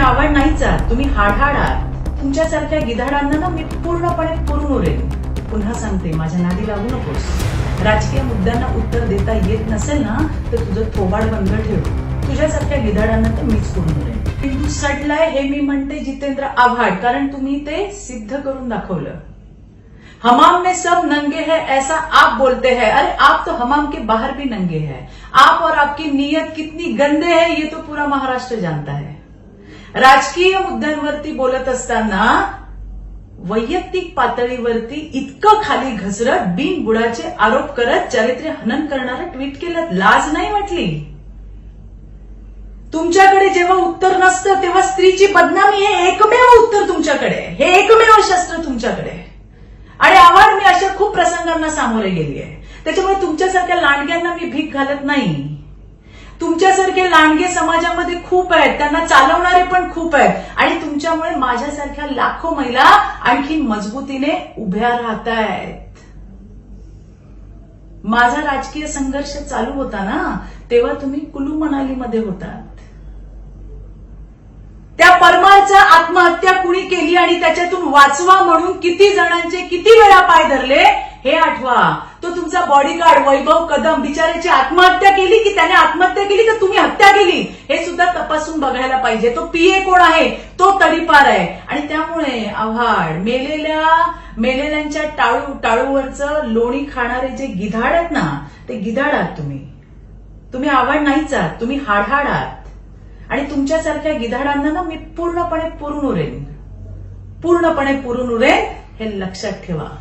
आवड नाहीच आहात तुम्ही हाडहाड आहात. तुमच्यासारख्या गिधाडांना ना मी पूर्णपणे पुरून उरेन पुन्हा सांगते माझ्या नादी लागू नकोस. राजकीय मुद्द्यांना उत्तर देता येत नसेल ना तर तुझं थोबाड बंद ठेव. तुझ्यासारख्या गिधाडांना तर मीच पुरून उरेन हिंदू सडलाय हे मी म्हणते जितेंद्र आव्हाड कारण तुम्ही ते सिद्ध करून दाखवलं. हमाम में सब नंगे हैं ऐसा आप बोलते हैं. अरे आप तो हमाम के बाहर भी नंगे हैं. आप और आपकी नीयत कितनी गंदे है ये तो पूरा महाराष्ट्र जानता है. राजकीय मुद्द्यांवरती बोलत असताना वैयक्तिक पातळीवरती इतकं खाली घसरत बिनबुडाचे आरोप करत चारित्र्य हनन करणारं ट्विट केलं लाज नाही वाटली तुमच्याकडे जेव्हा उत्तर नसतं तेव्हा स्त्रीची बदनामी हे एकमेव उत्तर तुमच्याकडे आहे. हे एकमेव शस्त्र तुमच्याकडे आहे. आणि आव्हाड मी अशा खूप प्रसंगांना सामोरे गेली आहे त्याच्यामुळे तुमच्यासारख्या लांडग्यांना मी भीक घालत नाही तुमच्यासारखे लांडगे समाजामध्ये खूप आहेत त्यांना चालवणारे पण खूप आहेत. आणि तुमच्यामुळे माझ्यासारख्या लाखो महिला आणखी मजबूतीने उभ्या राहत आहेत माझा राजकीय संघर्ष चालू होता ना तेव्हा तुम्ही कुलू मनालीमध्ये होतात. त्या परमारचा आत्महत्या कुणी केली आणि त्याच्यातून वाचवा म्हणून किती जणांचे किती वेळा पाय धरले हे आठवा. तुमचा बॉडीगार्ड वैभव कदम बिचाऱ्याची आत्महत्या केली की त्याने आत्महत्या केली का तुम्ही हत्या केली? हे सुद्धा तपासून बघायला पाहिजे. तो पीए कोण आहे? तो तडीपार आहे. आणि त्यामुळे आव्हाड मेलेल्या मेलेल्यांच्या टाळू टाळूवरचं लोणी खाणारे जे गिधाड आहेत ना ते गिधाड आहात तुम्ही. तुम्ही आव्हाड नाहीच आहात. तुम्ही हाडहाड आहात. आणि तुमच्यासारख्या गिधाडांना ना मी पूर्णपणे पुरून उरेन. पूर्णपणे पुरून उरेन हे लक्षात ठेवा.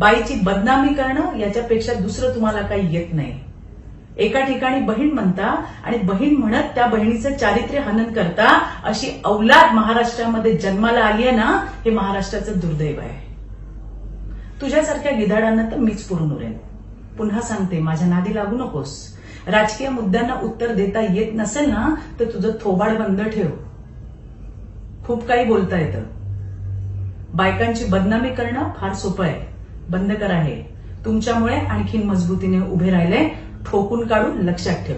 बाईची बदनामी करणं याच्यापेक्षा दुसरं तुम्हाला काही येत नाही. एका ठिकाणी बहीण म्हणता आणि बहीण म्हणत त्या बहिणीचं चारित्र्य हनन करता अशी औलाद महाराष्ट्रामध्ये जन्माला आली आहे ना हे महाराष्ट्राचं दुर्दैव आहे. तुझ्यासारख्या गिधाडांना तर मीच पुरून उरेन. पुन्हा सांगते माझ्या नादी लागू नकोस. राजकीय मुद्द्यांना उत्तर देता येत नसेल ना तर तुझं थोबाड बंद ठेव. खूप काही बोलता येतं. बायकांची बदनामी करणं फार सोपं आहे. बंद करा हे तुमच्यामुळे आणखीन मजबूतीने उभे राहिले ठोकून काढून लक्षात ठेव.